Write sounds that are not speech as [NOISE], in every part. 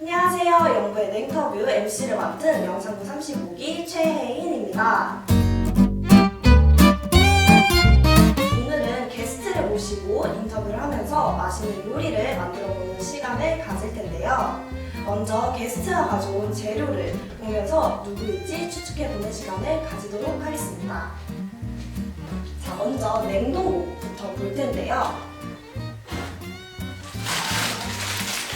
안녕하세요. 연구의 냉터뷰 MC를 맡은 영상부 35기 최혜인입니다. 오늘은 게스트를 모시고 인터뷰를 하면서 맛있는 요리를 만들어보는 시간을 가질 텐데요. 먼저 게스트가 가져온 재료를 보면서 누구일지 추측해보는 시간을 가지도록 하겠습니다. 자, 먼저 냉동고부터 볼 텐데요.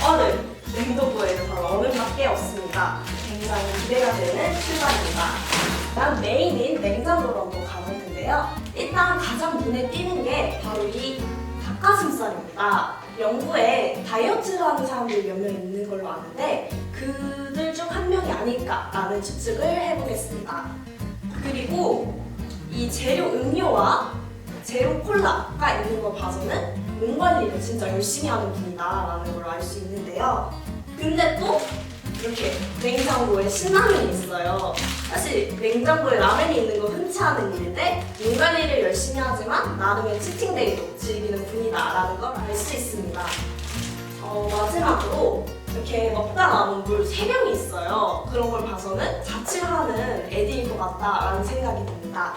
얼음! 냉동고에는 바로 얼음밖에 없습니다. 굉장히 기대가 되는 출발입니다. 다음 메인인 냉장고로 한번 가볼 텐데요. 일단 가장 눈에 띄는 게 바로 이 닭가슴살입니다. 영구에 다이어트를 하는 사람들이 몇 명 있는 걸로 아는데 그들 중 한 명이 아닐까라는 추측을 해보겠습니다. 그리고 이 재료 음료와 제로 콜라가 있는 걸 봐서는 몸 관리를 진짜 열심히 하는 분이다라는 걸 알 수 있는데요. 근데 또 이렇게 냉장고에 신라면이 있어요. 사실 냉장고에 라면이 있는 건 흔치 않은 일인데 몸 관리를 열심히 하지만 나름의 치팅데이도 즐기는 분이다라는 걸 알 수 있습니다. 어, 마지막으로 이렇게 먹다 남은 물 3명이 있어요. 그런 걸 봐서는 자취하는 애들인 것 같다라는 생각이 듭니다.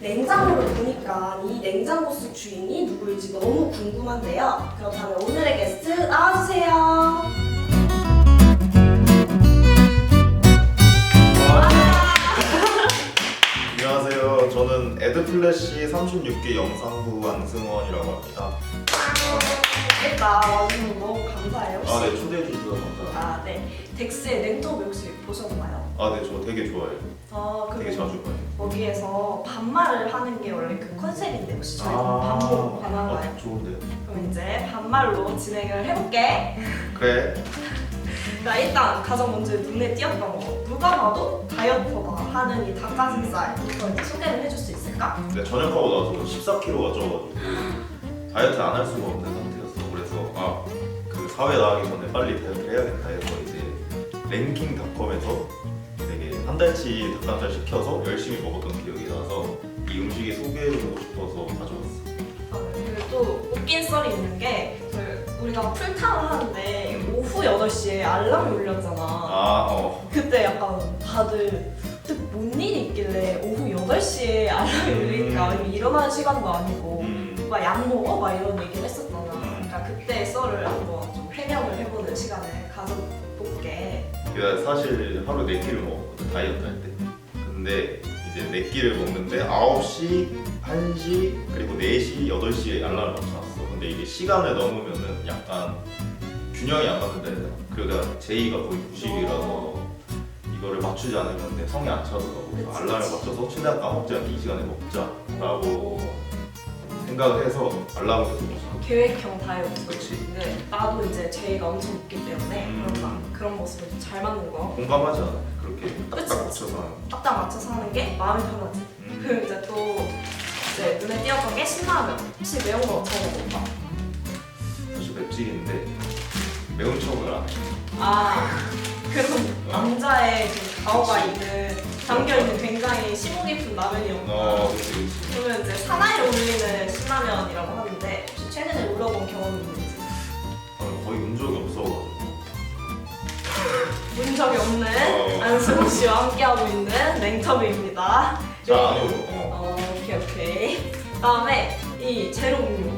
냉장고를 보니까 이 냉장고 속 주인이 누구일지 너무 궁금한데요. 그렇다면 오늘의 게스트 나와주세요. 플래시 36기 영상부 안승원이라고 합니다. 일단 와주셔서 너무 감사해요. 혹시? 아, 네, 초대해 주셔서 감사합니다. 아, 네. 덱스의 냉토비 혹시 보셨나요? 아, 네, 저 되게 좋아해요. 어, 되게 자주 봐요. 거기에서 반말을 하는 게 원래 그 컨셉인데 혹시 저희 아, 반말가요? 어, 좋은데요. 그럼 이제 반말로 진행을 해볼게. 그래. [LAUGHS] 나 일단 가장 먼저 눈에 띄었던 거 누가 봐도 다이어트다 하는 이 닭가슴살부터 이제 소개를 해줄 수 있 을까? 네, 전역하고 나서 14kg가 쪄가지고 다이어트 안 할 수가 없는 상태였어. 그래서 아, 그 사회 나가기 전에 빨리 다이어트 해야겠다 해서 이제 랭킹닷컴에서 되게 한 달치 닭가슴살 시켜서 열심히 먹었던 기억이 나서 이 음식이 소개해주고 싶어서 가져왔어. 어, 그리고 또 웃긴 썰이 있는 게 그, 우리가 풀타를 하는데 오후 8시에 알람이 울렸잖아 아, 어. 그때 약간 다들 뭔 일이 있길래 오후 8시에 알람이 음. 울리니까 이미 일어나는 시간도 아니고 음, 막 약 먹어? 막 이런 얘기를 했었잖아 음. 그러니까 그때 썰을 한번 좀 해명을 해보는 시간을 가져볼게 내가 사실 하루 4끼를 먹었거든 다이어트 할 때. 근데 이제 4끼를 먹는데 9시, 1시, 그리고 4시, 8시에 알람을 맞춰놨어. 근데 이게 시간을 넘으면은 약간 균형이 안 맞는다 해야 되나? 그리고 내가 제이가 거의 90이라서 이거를 맞추지 않으면 내 성에 안 차더라고. 그래서 그치, 알람을. 맞춰서 최대한 까먹지 않게 이 시간에 먹자라고 생각을 해서 알람을 계속 맞춰. 계획형 다이어트 그치. 근데 나도 이제 제이가 엄청 웃기 때문에 음. 그런 막 그런 모습을 좀잘 맞는 거 공감하지 않아? 그렇게 딱딱. 맞춰서 하는 거. 딱딱 맞춰서 하는 게 마음이 편하지 음. 그리고 이제 또 이제 눈에 띄었던 게 신라면 혹시 매운 거잘 먹을까? 사실 맵찔인데 매운 척을 안 해. 아 그런 남자의 그 가오가 있는 담겨 있는 굉장히 심오 깊은 어, 그치, 그치. 그러면 이제 사나이를 올리는 신라면이라고 하는데 혹시 최근에 올려본 경험이 있는지 저는 거의 운 적이 없어가지고. 본 [LAUGHS] 적이 없는 어. 안승우 씨와 함께하고 있는 냉터뷰입니다 잘안 오고. 어. 어, 오케이 오케이 다음에 이 제로 음료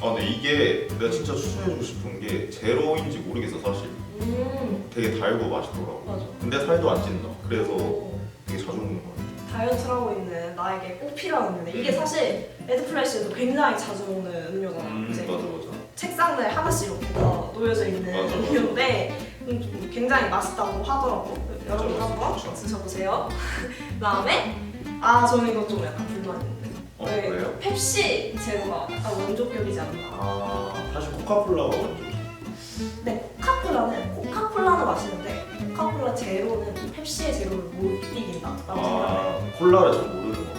아, 근데 이게 내가 진짜 추천해주고 싶은 게 제로인지 모르겠어, 사실. 음 되게 달고 맛있더라고. 맞아 근데 살도 안 찐다. 그래서 오. 되게 자주 먹는 거 같아. 다이어트를 하고 있는 나에게 꼭 필요한 음료인데 이게 사실 에드플래시에도 굉장히 자주 먹는 음료잖아 음, 이제 맞아, 맞아. 책상들 하나씩 이렇게 다 놓여져 있는 맞아, 맞아. 음료인데 음, 좀 굉장히 맛있다고 하더라고 여러분 맞아, 한번 그렇죠. 드셔보세요 [LAUGHS] 그다음에 아 저는 이거 좀 약간 불만 있는데 어, 왜 그래요? 펩시 제로가 약간 원조격이지 않나 아, 사실 코카콜라가 먼저. 근데 코카콜라는 코카콜라는 맛있는데 코카콜라 제로는 펩시의 제로를 못 이긴다라고 생각해요 아, 콜라를 잘 모르는 거.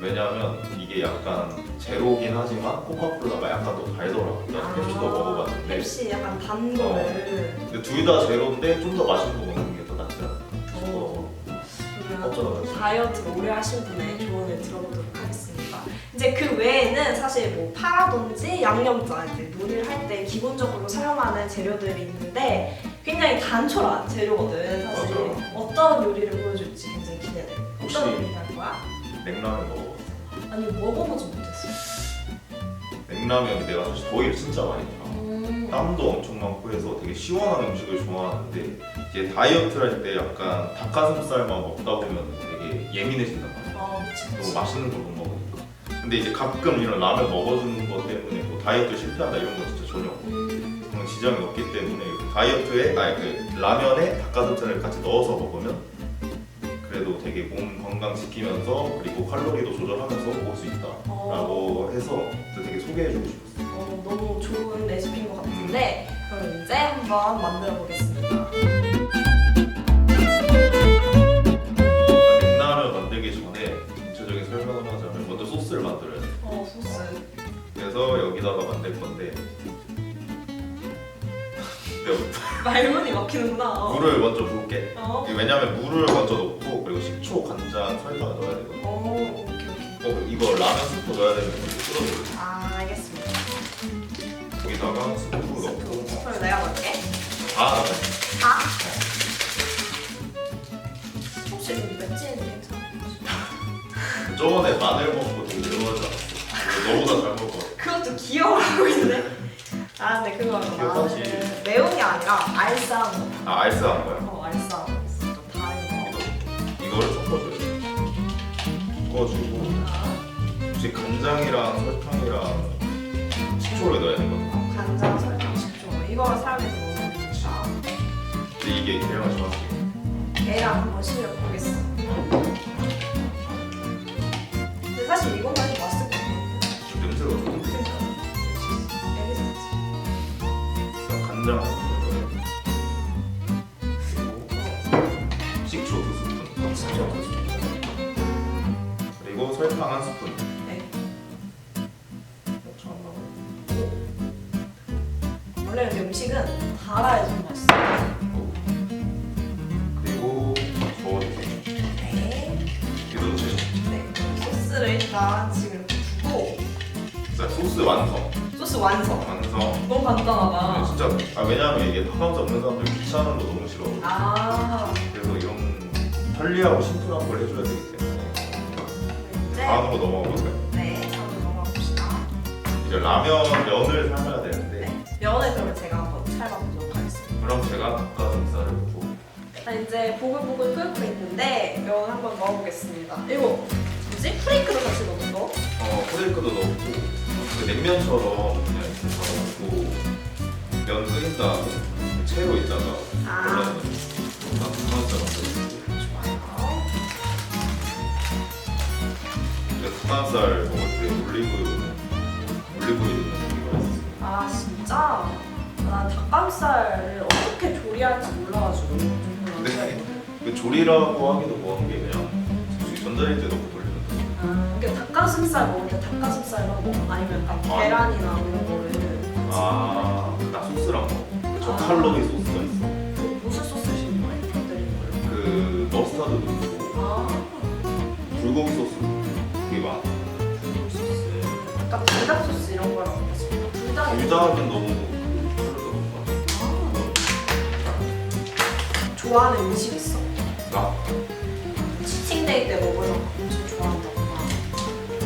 왜냐면 이게 약간 제로긴 하지만 코카콜라가 약간 더 달더라고. 나 펩시도 먹어봤는데. 펩시 약간 단 거를 근데 둘 다 제로인데 좀 더 맛있는 거 먹는 게 더 낫지 않아? 싶어. 그러면 어쩌다 그랬어? 다이어트를 오래 하신 분의 조언을 들어보도록 하겠습니다. 이제 그 외에는 사실 뭐 파라든지 양념장 이제 요리를 할 때 기본적으로 사용하는 재료들이 있는데 굉장히 단촐한 재료거든 사실 맞아. 어떤 요리를 보여줄지 굉장히 기대돼. 혹시- 어떤 요리 할 거야? 냉라면 먹어. 아니 먹어보지 못했어. 냉라면 내가 사실 더위를 진짜 많이 타. 음. 땀도 엄청 많고 해서 되게 시원한 음식을 좋아하는데 이제 다이어트를 할 때 약간 닭가슴살만 먹다 보면 되게 예민해진단 말이야. 아 그치 너무 그치. 맛있는 걸 못 먹으니까. 근데 이제 가끔 이런 라면 먹어주는 것 때문에 뭐 다이어트 실패한다 이런 건 진짜 전혀 없고 음. 그런 지장이 없기 때문에 그 다이어트에 아니 그 라면에 닭가슴살을 같이 넣어서 먹으면 그래도 되게 몸 건강 지키면서 그리고 칼로리도 조절하면서 먹을 수 있다라고 해서 또 되게 소개해주고 싶었어. 어, 너무 좋은 레시피인 것 같은데 그럼 이제 한번 만들어 보겠습니다. 그래서 여기다가 만들 건데 내가 [LAUGHS] 말문이 막히는구나. 물을 먼저 부을게. 어. 왜냐면 물을 먼저 넣고 그리고 식초, 간장, 설탕을 넣어야 되거든. 오 오케이 오케이. 어 이거 라면 스프 넣어야 되는 건데 끓어줘. 아 알겠습니다. 거기다가 스프 넣고 그럼 내가 넣을게. 다. 아. 혹시 맵찔 괜찮아? [LAUGHS] 저번에 마늘 먹고 되게 매워하지 않았어? 너보다 잘 귀여워하고 있네. 아 근데 그거. 나는 매운 게 아니라 알싸한 아 알싸한 거야. 거. 어 알싸한 거. 있어. 좀 다른 거. 이거 이거를 섞어줘야 돼. 섞어주고 아, 혹시 간장이랑 설탕이랑 식초를 넣어야 되거든. 어, 간장, 설탕, 식초 이거를 사용해서 근데 이게 계량을 좋았어. 계란 한번 실력 보겠어. 근데 사실 이거만 그냥 간장 아 왜냐면 이게 닭가슴살 없는 사람들 귀찮은 거 너무 싫어. 아. 그래서 이런 편리하고 심플한 걸 해줘야 되기 때문에 이제 다음으로 넘어가 볼까요? 네. 다음 넘어가 봅시다. 이제 라면 면을 삶아야 되는데 네. 면을 그러면 제가 한번 삶아보도록 하겠습니다. 그럼 제가 닭가슴살을 넣고 자, 이제 보글보글 끓고 있는데 면 한번 넣어보겠습니다. 이거 뭐지? 프레이크도 같이 넣는 거? 어 프레이크도 넣고 그 냉면처럼 그냥 이렇게 넣고 다음에 채로 있다가 아. 닭가슴살 만들고 좋아요. 닭가슴살 먹을 때 올리브 올리브유 넣는 거 있어요. 아 진짜? 난 닭가슴살을 어떻게 조리할지 몰라가지고 좀 네. 몰랐어요. 그 조리라고 하기도 뭐한 게 그냥 솔직히 전자레인지에 넣고 돌리면 돼. 아, 그러니까 닭가슴살 먹을 때 닭가슴살만 먹어? 아니면 약간 아. 계란이나 이런 거를 아, 나 소스랑. 저 아. 칼로리 소스가 있어. 그 무슨 소스 쓰시는 거예요? 그 머스타드도 있고 아 불고기 소스 그게 많아. 불닭 소스 약간 불닭 소스 이런 거랑 같이 불닭이 불닭은 너무. 아. 좋아하는 음식 있어? 나, 치팅데이 때 먹으면 엄청 좋아한다구나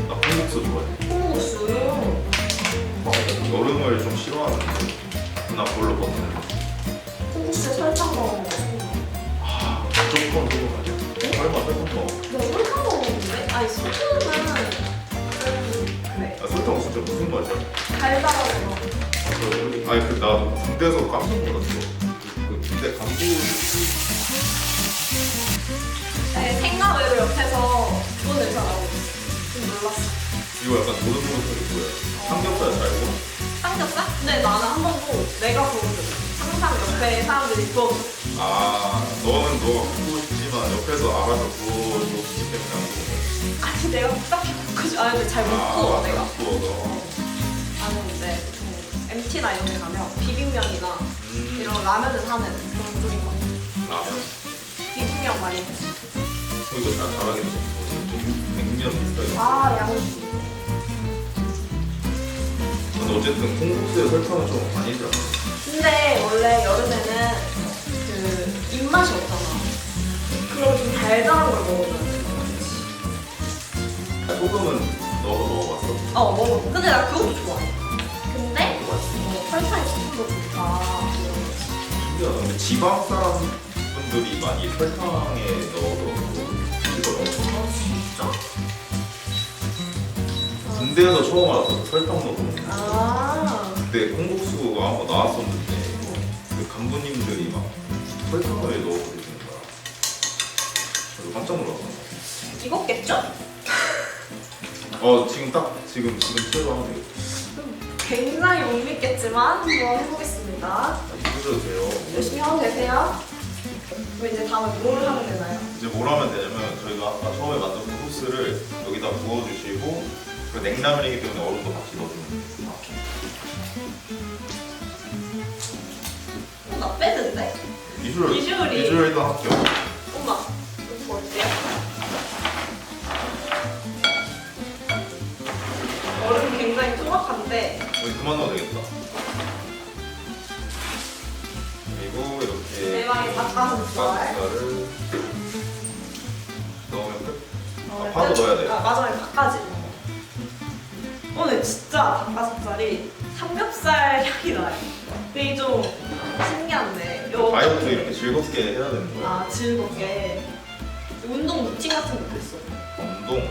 나 콩국수 좋아해. 콩국수 여름을 좀 싫어하는데 나 버티는 거. 콩국수에 설탕 넣어 먹어 아, 무조건 그거 아니야? 설마 설탕 넣어? 나 설탕 먹는데? 아니 설탕은 좀 그래 아, 설탕 진짜 무슨 맛이야? 달달하게 먹어 아, 그 아니 그나 군대에서 깜짝 놀랐어. 그 군대 간부 네, 생각외로 옆에서 좋은 냄새 나고 있어 좀 놀랐어 이거 약간 도둑도둑 뭐야? 삼겹살 잘 구워? 삼겹살? 근데 나는 한 번도 내가 구운 적 없어 항상 옆에 사람들이 구워줘 아, 너는 너가 구우고 싶지만 옆에서 알아서 구워줬기 때문에 안 거야. 아니 내가 딱히 볶아줘 아니 근데 잘 못 구워 내가 못 구워서. 나는 이제 좀 MT나 이런 데 가면 비빔면이나 음, 이런 라면을 사는 그런 쪽인 것 같아 라면. 비빔면 많이 먹어 어, 이거 잘 잘하겠네. 좀 냉면 비슷하게. 아 양이 어쨌든 콩국수에 설탕은 좀 많이 들어. 근데 원래 여름에는 그 입맛이 없잖아. 그럼 좀 달달한 걸 먹어줘야 돼. 소금은 넣어서 먹어봤어. 어 먹어. 근데 나 그것도 좋아해. 근데 어, 설탕이 조금 더 좋다. 신기하다. 근데 지방 사람 분들이 많이 설탕에 넣어서 군대에서 처음 알았어. 설탕 거. 아 그때 콩국수가 한번 나왔었는데 그 간부님들이 막 설탕을 넣어서 드시는 거야. 그래서 깜짝 놀랐어. 이거겠죠? 어 지금 딱 지금 지금 돼요. 굉장히 못 믿겠지만 한번 해보겠습니다. 해줘도 돼요. 열심히 하고 계세요. 그럼 이제 다음에 뭘 하면 되나요? 이제 뭘 하면 되냐면 저희가 아까 처음에 만든 콩국수를 여기다 부어주시고 그 냉라면이기 때문에 얼음도 같이 넣어주면 돼요. 어, 나 빼는데? 비주얼 비주얼이- 비주얼도 할게요. 엄마, 이거 어때요? 얼음 굉장히 투박한데 여기 그만 넣어도 되겠다. 그리고 이렇게 대박의 닭가슴살. 닭가슴살을 넣으면 끝. 어, 파도 넣어야 돼. 아, 마지막에 닭까지. 오늘 진짜 닭가슴살이 삼겹살 향이 나요. 되게 좀 신기한데. 요- 다이어트 이렇게 즐겁게 해야 되는 거야. 아 즐겁게 운동 루틴 같은 것도 있어. 운동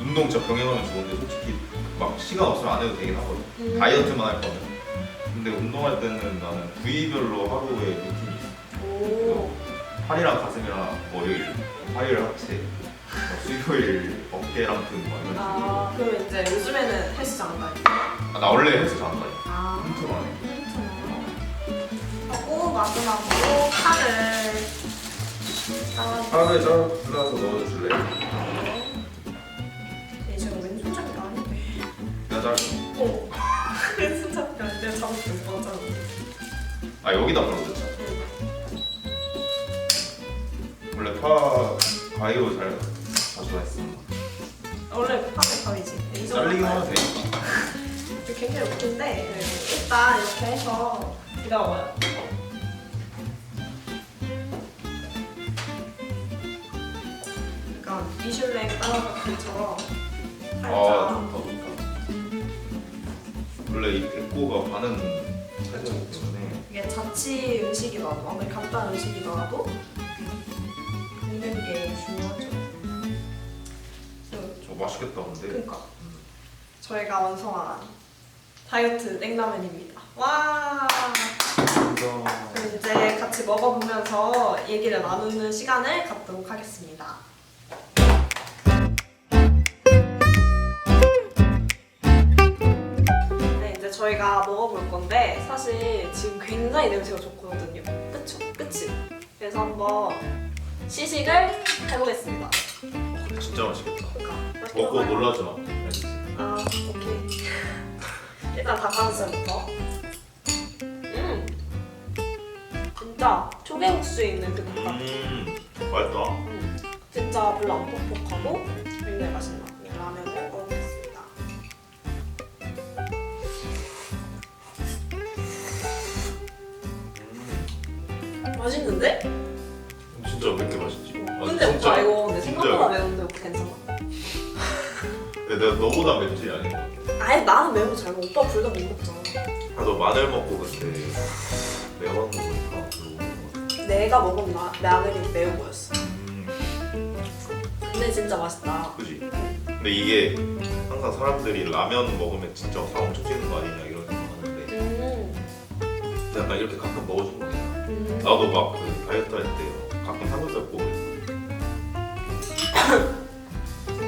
운동 진짜 병행하면 좋은데 솔직히 막 시간 없으면 안 해도 되긴 하거든. 음. 다이어트만 할 거면. 근데 운동할 때는 나는 부위별로 하루에 루틴이 있어. 오. 팔이랑 가슴이랑 월요일, 화요일 하체, 뭐 수요일 어깨랑 등막 이런 식으로. 아 그럼 이제 요즘에는 헬스장 안 다니. 아, 나 원래 헬스 잘안 다녀. 아 엄청 안 해. 하고 마지막으로 파를 잘라주고 하루에 잘라서 넣어줄래? 얘 지금 왼손잡이가 아닌데 내가 잘. 어 왼손잡이가 아닌데 잡을 수 없잖아 [LAUGHS] 아 여기다 넣자. 원래 파 가위로 잘 가져왔어. 원래 이 정도 잘리기만 하면. 되니까. 굉장히 웃긴데 네, 일단 이렇게 해서 기다려봐요 약간 미슐랭 따라가기처럼 아 살짝 좋다 좋다. 원래 이 백고가 반은 살짝 때문에 이게 자취 음식이라도 아무리 간단한 음식이더라도 먹는 게 중요하죠 맛있겠다 근데. 그러니까 저희가 완성한 다이어트 냉라면입니다 와 그럼 이제 같이 먹어보면서 얘기를 나누는 시간을 갖도록 하겠습니다. 네, 이제 저희가 먹어볼 건데 사실 지금 굉장히 냄새가 좋거든요. 그쵸? 그치? 그래서 한번 시식을 해보겠습니다. 진짜 맛있겠다. 먹고. 놀라지 마. 알겠지? 아, 오케이. 일단 닭가슴살부터. 음, 진짜 초계국수에 있는 그 닭가슴살. 음 맛있다. 음, 진짜 별로 안 퍽퍽하고 굉장히 맛있나. 라면을 먹어보겠습니다. 맛있는데? 진짜 왜 이렇게 맛있지? 아, 근데 진짜- 오빠 이거 내 진짜 생각보다 매운데 오빠 괜찮아? 근데 내가 너보다 맵지 아닌 것 같아. 아니 나는 매운 거 잘 먹어. 오빠 불닭 못 먹잖아. 아, 너 마늘 먹고 그때 매운 거 보니까 것 같아. 내가 먹은 마, 마늘이 매운 거였어. 음, 근데 진짜 맛있다. 그지? 근데 이게 항상 사람들이 라면 먹으면 진짜 살 엄청 찌는 거 아니냐 이런 생각하는데 음, 약간 이렇게 가끔 먹어주는 거야. 음. 나도 막그 다이어트 할 때 가끔 삼겹살 구워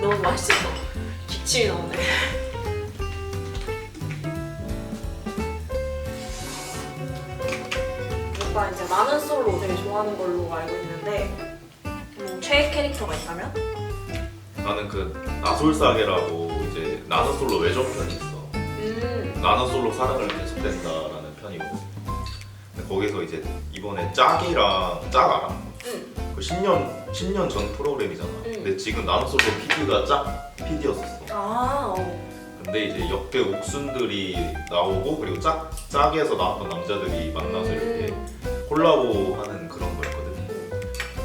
너무 맛있어. 기침이 나오네. 오빠 이제 나는 솔로 되게 좋아하는 걸로 알고 있는데 음, 최애 캐릭터가 있다면? 나는 그 나솔사계라고 이제 나는 솔로 외전 편이 있어. 음, 나는 솔로 사랑을 계속된다라는 편이거든. 근데 거기서 이제 이번에 짝이랑 짝 알아? 음. 그 10년 10년 전 프로그램이잖아. 응. 근데 지금 나는 솔로 PD가 짝 PD였었어. 아, 어. 근데 이제 역대 옥순들이 나오고 그리고 짝 짝에서 나왔던 남자들이 만나서 이렇게 콜라보하는 그런 거였거든.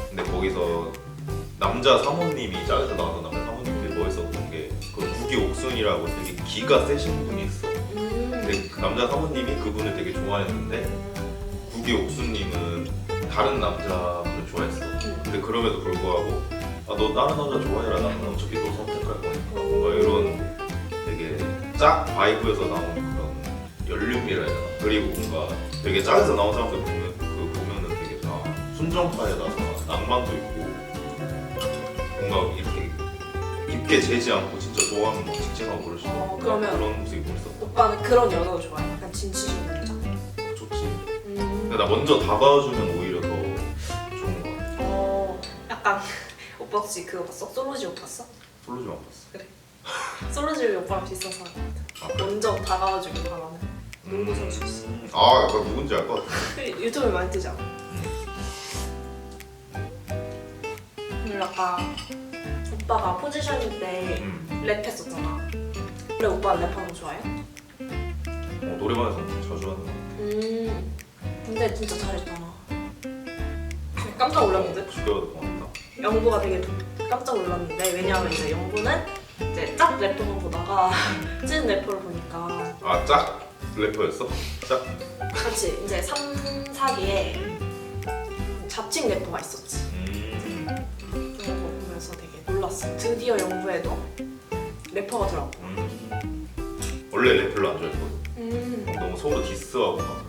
근데 거기서 남자 사모님이 짝에서 나왔던 남자 사모님이 되게 멋있었던 게그 국기 옥순이라고 되게 기가 세신 분이 있어. 음. 근데 그 남자 사모님이 그분을 되게 좋아했는데 국기 옥수님은 다른 남자분을 좋아했어. 근데 그럼에도 불구하고 아, 너 다른 남자 좋아해라. 나는 어차피 너 선택할 거니까. 뭔가 이런 되게 짝 바이브에서 나오는 그런 연륜이라 해야 되나? 그리고 뭔가 되게 짝에서 나온 사람들 보면 그 보면은 되게 다 순정파에다가 낭만도 있고 뭔가 이렇게 입게 재지 않고 진짜 좋아하면 막 직진하고 그럴 수 어, 있는 그러면- 그런 모습이 멋있어. 오빠는 그런 연애도 좋아해? 약간 진취적 남자? 좋지. 음. 근데 나 먼저 다가와주면 오히려 더 좋은 거 같아. 어, 약간 혹시 그거 봤어? 솔로지 옷 봤어? 솔로지만 봤어. 솔로지 오빠랑 비슷한 사람 같아. 먼저 다가와주길 바라는 농구 선수였어. 아, 약간 누군지 알 것 같아. 그 유튜브에 많이 뜨지 않아? 그리고 약간 오빠가 포지션일 때 음. 랩했었잖아. 그래 오빠 랩하는 거 좋아해? 어, 노래방에서 자주 하는 거. 음. 근데 진짜 잘했잖아. 깜짝 놀랐는데? 죽여도 고맙다. 영구가 되게 깜짝 놀랐는데 왜냐하면 이제 영구는 이제 짝 래퍼만 보다가 찐 래퍼를 보니까 아, 짝 래퍼였어? 짝? 같이 이제 3, 4기에 자칭 래퍼가 있었지. 음. 그런 거 보면서 되게 놀랐어. 드디어 영구에도 래퍼가 들어왔고. 음. 원래 랩 별로 안 좋아했거든. 음. 너무 서로 디스하고 막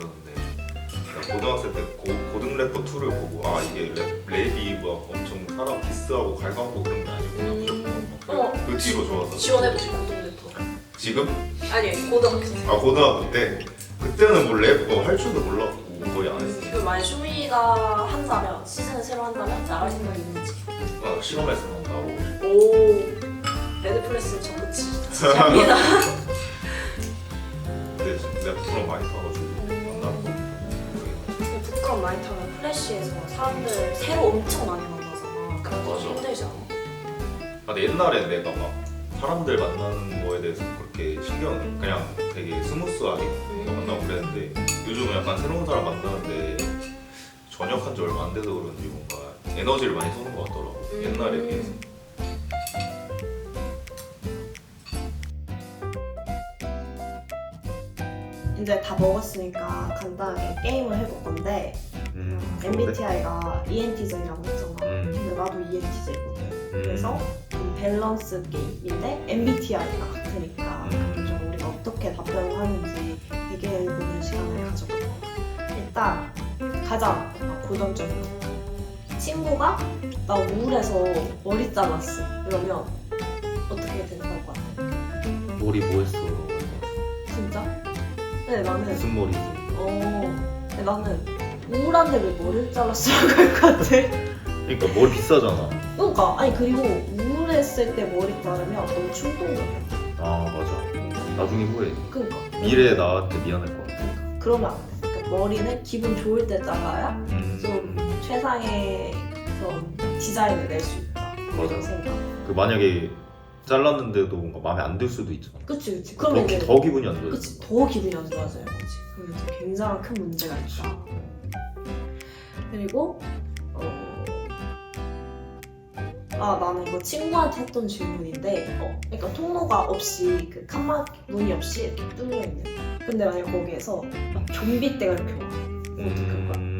고등학생 때 고, 고등 래퍼 2를 보고 아 이게 랩, 랩이 막 엄청 사람 디스하고 갈가고 그런 게 아니구나 음. 어. 그 뒤로 좋아서 지원해보지 고등 래퍼. 지금? 아니 고등학교 때. 아 고등학교 때 그때는 뭐랩할 줄도 몰랐고 거의 안 했어 그 만약 슈미가 한다면 시즌을 새로 한다면 나갈 생각이 있는지. 아, 실험에서 나온다고 오. 레드플래스 저그치. 진짜입니다. [LAUGHS] 근데 내가 부끄러움 많이 거 부끄럼 많이 타면 플래시에서 사람들 새로 엄청 많이 만나잖아. 그런 거 맞아. 힘들지 않아? 아, 근데 옛날에 내가 막 사람들 만나는 거에 대해서 그렇게 신경 그냥 되게 스무스하게 뭔가 만나고 그랬는데 요즘은 약간 새로운 사람 만나는데 전역한 지 얼마 안 돼서 그런지 뭔가 에너지를 많이 쏘는 것 같더라고 음. 옛날에 비해서 이제 다 먹었으니까 간단하게 게임을 해볼 건데 음, MBTI가 ENTJ라고 했잖아. 음. 근데 나도 ENTJ거든. 그래서 좀 밸런스 게임인데 MBTI가 같으니까 음. 좀 우리가 어떻게 답변을 하는지 얘기해보는 시간을 가져볼게요. 일단 가장 고정적으로 친구가 나 우울해서 머리 잘랐어. 이러면 어떻게 된다고 같아? 머리 뭐 했어? 근데 나는 무슨 머리지? 어 근데 나는 우울한데 왜 머리를 잘랐어라고 할것 같아. 그러니까 머리 비싸잖아. 그러니까 아니 그리고 우울했을 때 머리 자르면 너무 충동적이야. 아 맞아. 나중에 후회. 그러니까 미래에 나한테 미안할 것 같아. 그러니까 그러면 안 돼. 그러니까 머리는 기분 좋을 때 잘라야 음. 좀 최상의 그런 디자인을 낼 수 있다. 맞아. 이런 생각. 그 만약에 잘랐는데도 뭔가 마음에 안 들 수도 있잖아. 그치 그치. 더, 기- 이제 더 기분이 안 좋아. 그치 더 기분이 안 좋아져요. 그치. 이제 굉장히 큰 문제가 있다. 그리고 어... 아 나는 이거 친구한테 했던 질문인데 어, 그러니까 통로가 없이 그 칸막 문이 없이 이렇게 뚫려 있는 근데 만약 거기에서 막 좀비 떼가 이렇게 와 어떻게 할 거야?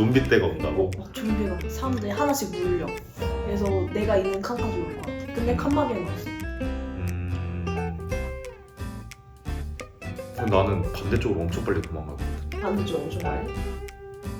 좀비 때가 온다고? 막 좀비가 사람들이 하나씩 물려 그래서 내가 있는 칸까지 올것 같아 근데 칸막이는 없어 음. 근데 나는 반대쪽으로 엄청 빨리 같아. 반대쪽 엄청 많이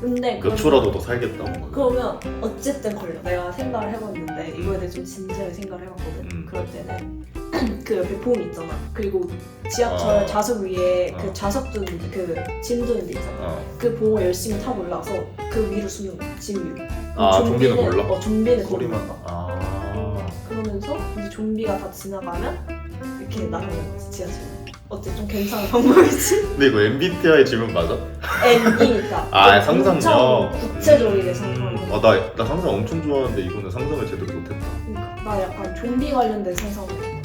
근데 몇 그러면- 초라도 더 살겠다. 그러면 어쨌든 걸려. 내가 생각을 해봤는데 이거에 대해 좀 진지하게 생각을 해봤거든. 음. 그럴 때는 [CLEARS THROAT] 그 옆에 봉이 있잖아. 그리고 지하철 어. 좌석 위에 어. 그 좌석 두는 그짐 두는 데 있잖아. 어. 그 봉을 열심히 타고 올라서 그 위로 숨는 거야. 짐 위로. 아, 좀비는 몰라? 어 좀비는 소리만. 몰라. 아. 그러면서 이제 좀비가 다 지나가면 이렇게 나가는 거지 지하철. 어때 좀 괜찮은 방법이지? [LAUGHS] 근데 이거 MBTI 질문 맞아? N이니까. 아 상상력. 구체적이게 상상을. 음. 아, 나, 나 상상 엄청 좋아하는데 이거는 상상을 제대로 못했다. 그러니까 나 약간 좀비 관련된 해.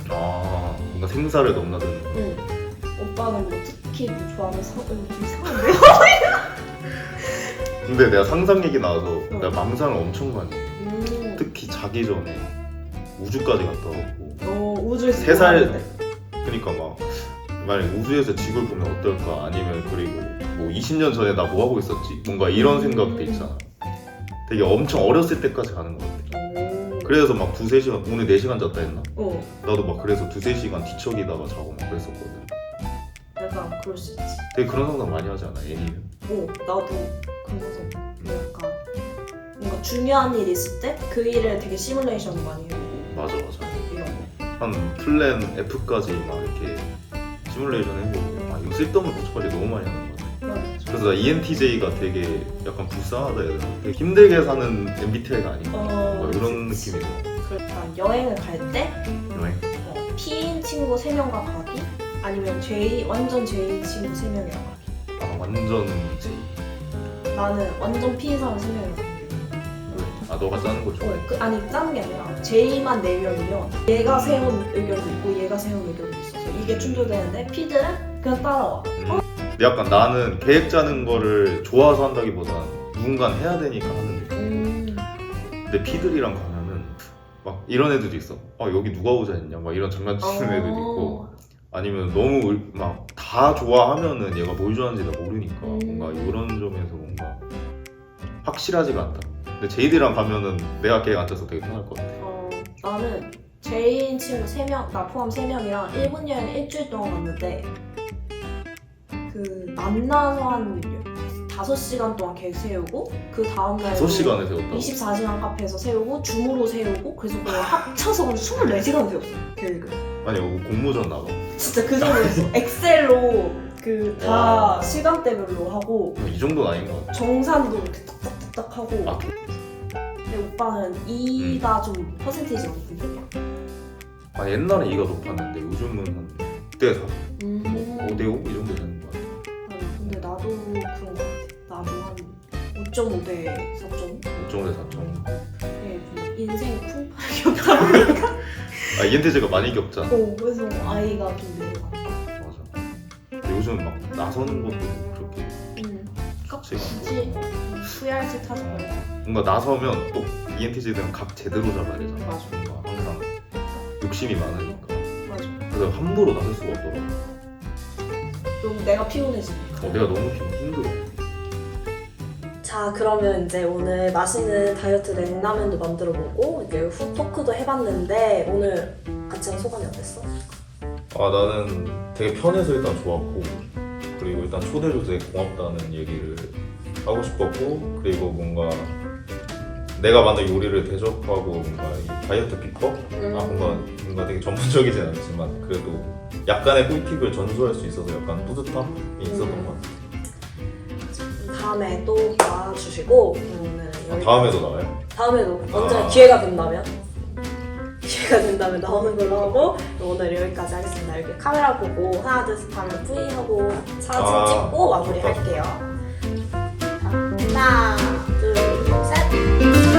아 뭔가 생사를 넘나드는 거. 응. 오빠는 뭐 특히 뭐 좋아하는 상... 어, 좀 이상한데요? [LAUGHS] 근데 내가 상상 얘기 나와서 응. 내가 망상을 엄청 많이 해. 음. 특히 자기 전에 우주까지 갔다 오고 어, 우주에서 세 살- 뭐 그러니까 막 만약 우주에서 지구를 보면 어떨까 아니면 그리고 뭐 20년 전에 나 뭐 하고 있었지 뭔가 이런 생각도 있잖아 되게 엄청 어렸을 때까지 가는 것 같아? 오. 그래서 막 두세 시간 오늘 4시간 잤다 했나? 어, 나도 막 그래서 두세 시간 뒤척이다가 자고 막 그랬었거든 약간 그럴 수 있지. 되게 그런 상상 많이 하지 않아 애니는? 오, 나도 그래서 약간 뭔가 중요한 일 있을 때 그 일을 되게 시뮬레이션 많이 해보고 맞아 맞아 이런 거. 한 플랜 F까지 막 이렇게 시뮬레이션 해보고 아 이거 쓸데없는 고쳐가지 너무 많이 하는 맞아. 그래서 나 ENTJ가 되게 약간 불쌍하다 해야 되나? 되게 힘들게 사는 MBTI가 아닌가 어, 뭐 이런 그치. 느낌이 들어 그러니까 여행을 갈 때 여행 어, P인 친구 3명과 가기 아니면 J 완전 J 친구 3명이랑 가기 아 완전 J 나는 완전 P인 사람 3명이랑 가기 왜? 아 너가 짜는 거 좋아해? 어, 그, 아니 짜는 게 아니라 J만 4명이면 얘가 세운 의견도 있고 얘가 세운 의견도 있어서 이게 충돌되는데 P들은 그냥 따라와 음. 근데 약간 나는 계획 짜는 거를 좋아서 한다기보단 누군가는 해야 되니까 하는 느낌 음, 근데 피들이랑 가면은 막 이런 애들도 있어 아 여기 누가 오자 했냐 막 이런 장난치는 애들도 있고 아니면 너무 막 다 좋아하면은 얘가 뭘 좋아하는지 나 모르니까 음. 뭔가 이런 점에서 뭔가 확실하지가 않다. 근데 제이들이랑 가면은 내가 계획 안 짜서 되게 편할 것 같아. 어, 나는 J인 친구 3명, 나 포함 3명이랑 일본 여행 일주일 동안 갔는데 그 만나서 한 5시간 동안 계획 세우고 그 다음날 6시간을 세웠다고. 24시간 카페에서 세우고 줌으로 세우고 그래서 그걸 합쳐서 24시간 세웠어 계획을 아니 이거 공모전 나가. 진짜 그 정도였어 엑셀로 그 다 와. 시간대별로 하고 이 정도는 아닌 것 같아. 정산도 이렇게 딱딱딱딱 하고 아, 근데 오빠는 E가 좀 퍼센테이지가 높은 편이야 아 옛날에 이가 높았는데 요즘은 한 6대 4, 음. 5대 5이 5.5대 4.5? 5.5대 4.5. 네, 좀 인생 보니까. [LAUGHS] 아 ENTJ가 많이 겪잖아. 어, 그래서 아이가 좀 내려가. 맞아. 근데 요즘 막 나서는 것도 그렇게 응. 값이 굳이 후회할 짓 하지 말자. 뭔가 나서면 또 ENTJ들은 각 제대로 잡아야 되잖아. 맞아. 뭔가 항상 욕심이 많으니까. 맞아. 그래서 함부로 나설 수가 없더라고. 너무 내가 피곤해지니까. 어, 내가 너무 힘- 힘들어. 자, 그러면 이제 오늘 맛있는 다이어트 냉라면도 만들어 보고 이제 후 토크도 해봤는데 오늘 같이 한 소감이 어땠어? 아 나는 되게 편해서 일단 좋았고 그리고 일단 초대줘서 고맙다는 얘기를 하고 싶었고 그리고 뭔가 내가 만든 요리를 대접하고 뭔가 이 다이어트 비법? 아 뭔가 뭔가 되게 전문적이진 않지만 그래도 약간의 꿀팁을 전수할 수 있어서 약간 뿌듯함이 있었던 것 같아요. 다음에 또 나와주시고 오늘은 아, 여기 다음에도 나와요? 다음에도 언제 아. 기회가 된다면 기회가 된다면 나오는 걸로 하고 오늘 여기까지 하겠습니다. 이렇게 카메라 보고 하나 둘셋 하면 뿌이 하고 사진 아, 찍고 마무리 좋다, 할게요. 자, 하나